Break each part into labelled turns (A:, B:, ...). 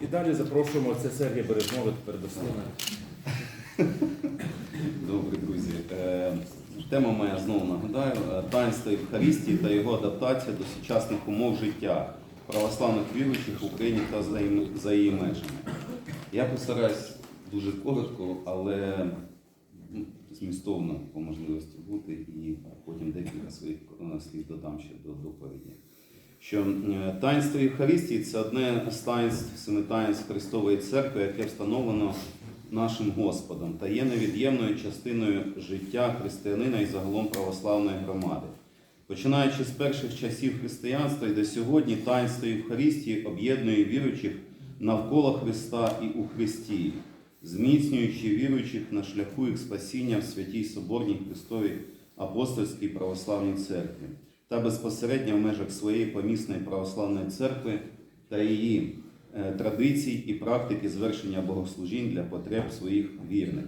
A: І далі запрошуємо це тепер до слова.
B: Добре, друзі. Е, Тема моя знову нагадаю: е, таїнство Євхаристії та його адаптація до сучасних умов життя православних віруючих в Україні та за її- межами. Я постараюсь дуже коротко, але ну, змістовно по можливості бути, і потім декілька своїх е, слів додам ще до доповіді. Що таїнство Євхаристії це одне з таїнств семи таїнств Христової церкви, яке встановлено нашим Господом та є невід'ємною частиною життя християнина і загалом православної громади. Починаючи з перших часів християнства і до сьогодні таїнство Євхаристії об'єднує віруючих навколо Христа і у Христі, зміцнюючи віруючих на шляху їх спасіння в святій Соборній Христовій апостольській православній церкві та безпосередньо в межах своєї помісної православної церкви та її е, традицій і практики звершення богослужінь для потреб своїх вірних.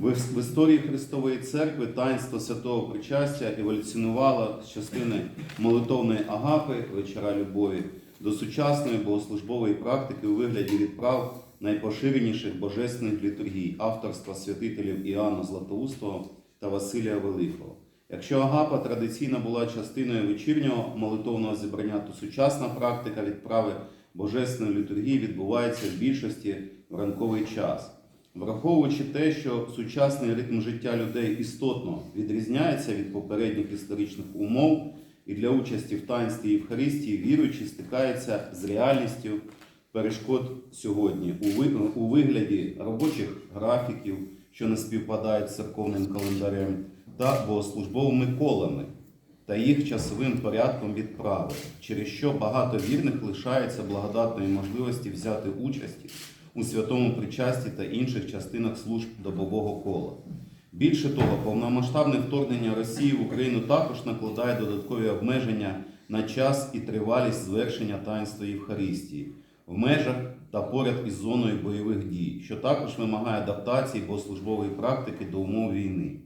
B: В, історії Христової церкви таїнство святого причастя еволюціонувало з частини молитовної агапи вечора любові до сучасної богослужбової практики у вигляді відправ найпоширеніших божественних літургій авторства святителів Іоанна Златоустого та Василія Великого. Якщо агапа традиційно була частиною вечірнього молитовного зібрання, то сучасна практика відправи божественної літургії відбувається в більшості в ранковий час. Враховуючи те, що сучасний ритм життя людей істотно відрізняється від попередніх історичних умов, і для участі в таїнстві Євхаристії віруючі стикаються з реальністю перешкод сьогодні у вигляді робочих графіків, що не співпадають з церковним календарем, та богослужбовими колами та їх часовим порядком відправи, через що багато вірних лишається благодатної можливості взяти участь у святому причасті та інших частинах служб добового кола. Більше того, повномасштабне вторгнення Росії в Україну також накладає додаткові обмеження на час і тривалість звершення таїнства Євхаристії в межах та поряд із зоною бойових дій, що також вимагає адаптації богослужбової практики до умов війни.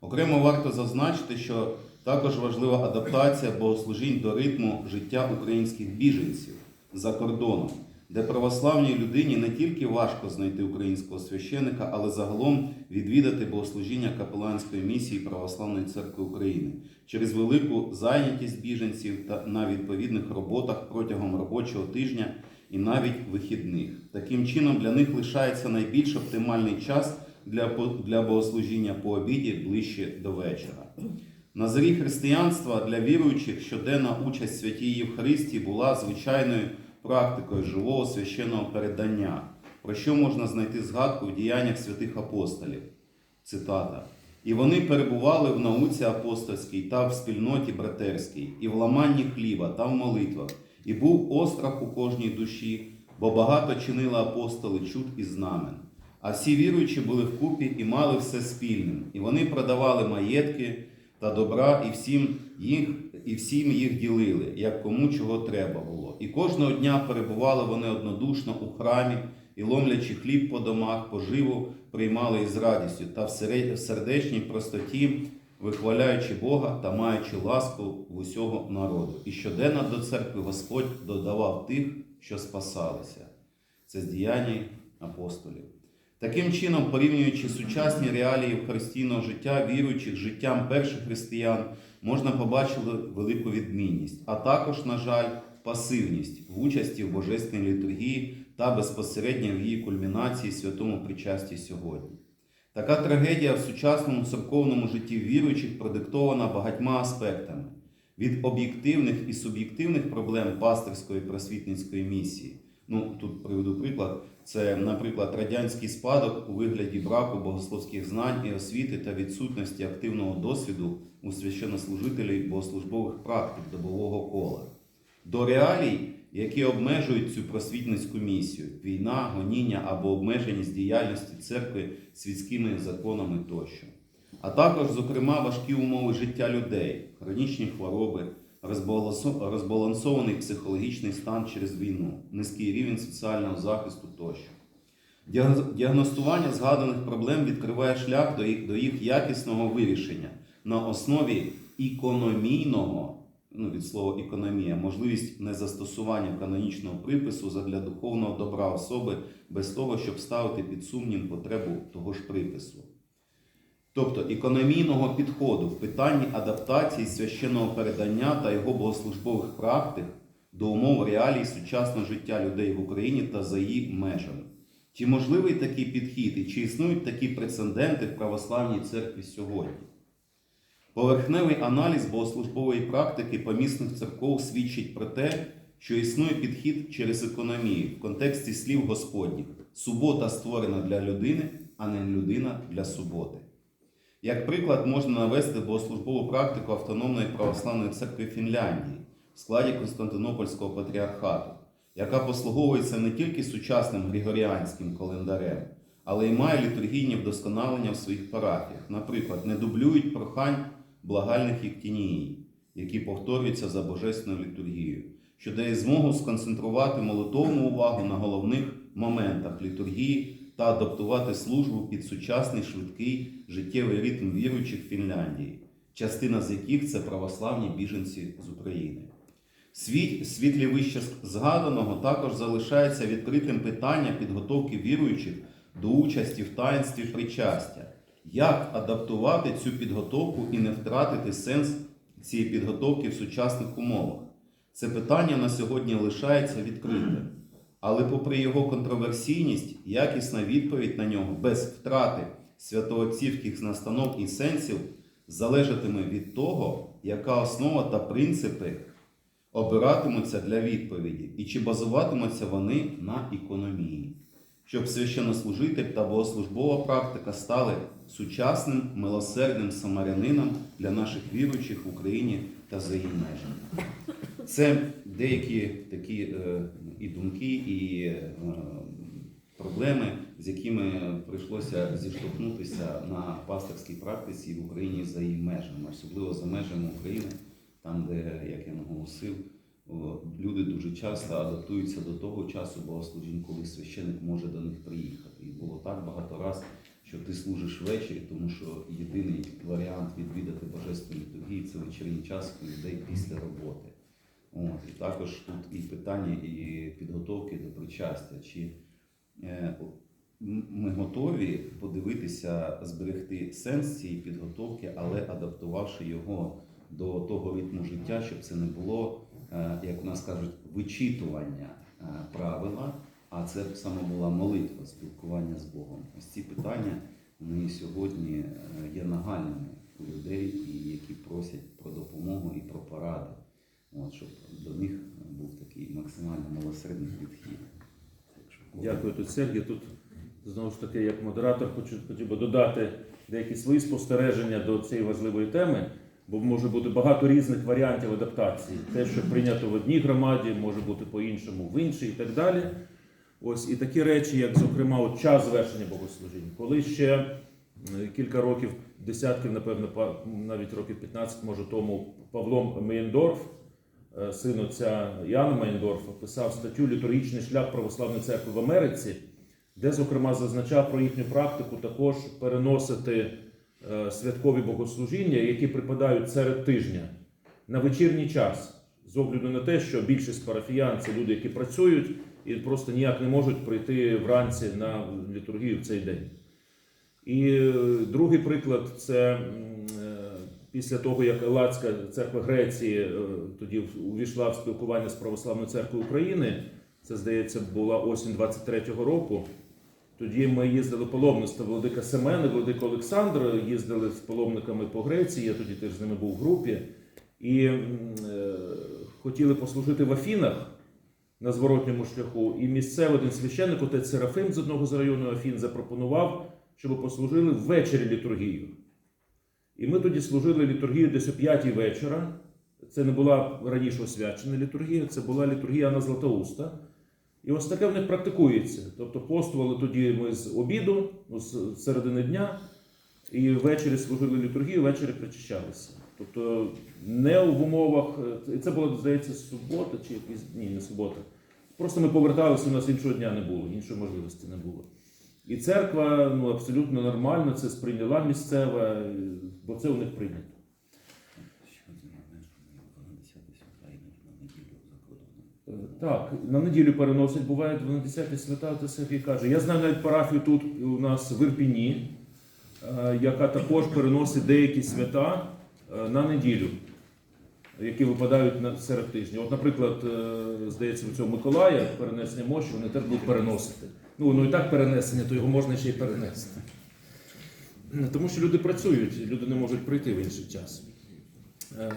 B: Окремо варто зазначити, що також важлива адаптація богослужінь до ритму життя українських біженців за кордоном, де православній людині не тільки важко знайти українського священика, але загалом відвідати богослужіння капеланської місії Православної церкви України через велику зайнятість біженців та на відповідних роботах протягом робочого тижня і навіть вихідних. Таким чином для них лишається найбільш оптимальний час для, для богослужіння по обіді ближче до вечора. На зарі християнства для віруючих щоденна участь святій Євхаристії була звичайною практикою живого священного передання, про що можна знайти згадку в діяннях святих апостолів. Цитата. І вони перебували в науці апостольській та в спільноті братерській, і в ламанні хліба та в молитвах, і був острах у кожній душі, бо багато чинили апостоли чуд і знамен. А всі віруючі були вкупі і мали все спільним, і вони продавали маєтки та добра, і всім їх, і всім їх ділили, як кому чого треба було. І кожного дня перебували вони однодушно у храмі, і ломлячи хліб по домах, поживу приймали із радістю та в сердечній простоті, вихваляючи Бога та маючи ласку в усього народу. І щоденно до церкви Господь додавав тих, що спасалися. Це з діяння апостолів. Таким чином, порівнюючи сучасні реалії євхаристійного життя віруючих життям перших християн, можна побачити велику відмінність, а також, на жаль, пасивність в участі в божественній літургії та безпосередньо в її кульмінації святому причасті сьогодні. Така трагедія в сучасному церковному житті віруючих продиктована багатьма аспектами від об'єктивних і суб'єктивних проблем пастирської просвітницької місії. Ну тут приведу приклад. Це, наприклад, радянський спадок у вигляді браку богословських знань і освіти та відсутності активного досвіду у священнослужителів богослужбових практик добового кола. До реалій, які обмежують цю просвітницьку місію війна, гоніння або обмеженість діяльності церкви світськими законами тощо. А також, зокрема, важкі умови життя людей, хронічні хвороби, розбалансований психологічний стан через війну, низький рівень соціального захисту тощо. Діагностування згаданих проблем відкриває шлях до їх, якісного вирішення на основі економійного ну, від слова економія, можливість незастосування канонічного припису задля духовного добра особи без того, щоб ставити під сумнів потребу того ж припису. Тобто економійного підходу в питанні адаптації священного передання та його богослужбових практик до умов реалій сучасного життя людей в Україні та за її межами. Чи можливий такий підхід і чи існують такі прецеденти в православній церкві сьогодні? Поверхневий аналіз богослужбової практики помісних церков свідчить про те, що існує підхід через економію в контексті слів Господніх. Субота створена для людини, а не людина для суботи. Як приклад можна навести богослужбову практику Автономної православної церкви Фінляндії в складі Константинопольського патріархату, яка послуговується не тільки сучасним григоріанським календарем, але й має літургійні вдосконалення в своїх парафіях. Наприклад, не дублюють прохань благальних єктінії, які повторюються за божественною літургією, що дає змогу сконцентрувати молитовну увагу на головних моментах літургії та адаптувати службу під сучасний швидкий життєвий ритм віруючих Фінляндії, частина з яких це православні біженці з України. Світ, світлі вище згаданого також залишається відкритим питання підготовки віруючих до участі в таїнстві причастя. Як адаптувати цю підготовку і не втратити сенс цієї підготовки в сучасних умовах? Це питання на сьогодні лишається відкритим. Але, попри його контроверсійність, якісна відповідь на нього без втрати святоотцівських настанов і сенсів залежатиме від того, яка основа та принципи обиратимуться для відповіді, і чи базуватимуться вони на економії, щоб священнослужитель та богослужбова практика стали сучасним милосердним самарянином для наших віруючих в Україні та за її межами. Це деякі такі е, і думки, і е, проблеми, з якими прийшлося зіштовхнутися на пасторській практиці в Україні за її межами, особливо за межами України, там, де, як я наголосив, люди дуже часто адаптуються до того часу богослужінь, коли священик може до них приїхати. І було так багато раз, що ти служиш ввечері, тому що єдиний варіант відвідати божественну літургію це вечірній час у людей після роботи. От, і також тут і питання і підготовки до причастя. Чи ми готові подивитися, зберегти сенс цієї підготовки, але адаптувавши його до того ритму життя, щоб це не було, е, як у нас кажуть, вичитування е, правила, а це саме була молитва, спілкування з Богом. Ось ці питання вони сьогодні е, є нагальними у людей, які просять про допомогу і про поради. От, щоб до них був такий максимально милосердний підхід.
A: Дякую тут, Сергій. Тут знову ж таки, як модератор, хочу хотів би додати деякі свої спостереження до цієї важливої теми, бо може бути багато різних варіантів адаптації. Те, що прийнято в одній громаді, може бути по-іншому в іншій і так далі. Ось і такі речі, як, зокрема, от час звершення богослужінь. Коли ще кілька років, десятків, напевно, навіть років 15, може тому, Павлом Мейндорф, син отця Яна Мейндорфа, писав статтю Літургічний шлях православної церкви в Америці, де, зокрема, зазначав про їхню практику також переносити е, святкові богослужіння, які припадають серед тижня на вечірній час, з огляду на те, що більшість парафіян це люди, які працюють і просто ніяк не можуть прийти вранці на літургію в цей день. І е, другий приклад це е, після того, як Елацька церква Греції е, тоді увійшла в спілкування з Православною церквою України, це здається була осінь 23-го року. Тоді ми їздили паломництво Владика Семен і Владика Олександр, їздили з паломниками по Греції, я тоді теж з ними був в групі, і е, хотіли послужити в Афінах на зворотньому шляху. І місцевий один священник, отець Серафим з одного з району Афін, запропонував, щоб послужили ввечері літургію. І ми тоді служили літургію десь о п'ятій вечора. Це не була раніше освячена літургія, це була літургія на Златоуста. І ось таке в них практикується. Тобто постували тоді ми з обіду, ну, з середини дня, і ввечері служили літургію, ввечері причащалися. Тобто не в умовах, е, і це було, здається, субота чи якісь ні, не субота. Просто ми поверталися, у нас іншого дня не було, іншої можливості не було. І церква ну, абсолютно нормально це сприйняла місцева, е, бо це у них прийнято.
B: 10
A: Так, на неділю переносять, буває на 10 свята, то Сергій каже. Я знаю навіть парафію тут у нас в Ірпіні, е, яка також переносить деякі свята е, на неділю, які випадають на серед тижня. От, наприклад, е, здається, у цього Миколая перенесення мощі вони теж будуть переносити. Ну, воно і так перенесення, то його можна ще й перенести. Тому що люди працюють, люди не можуть прийти в інший час. Е,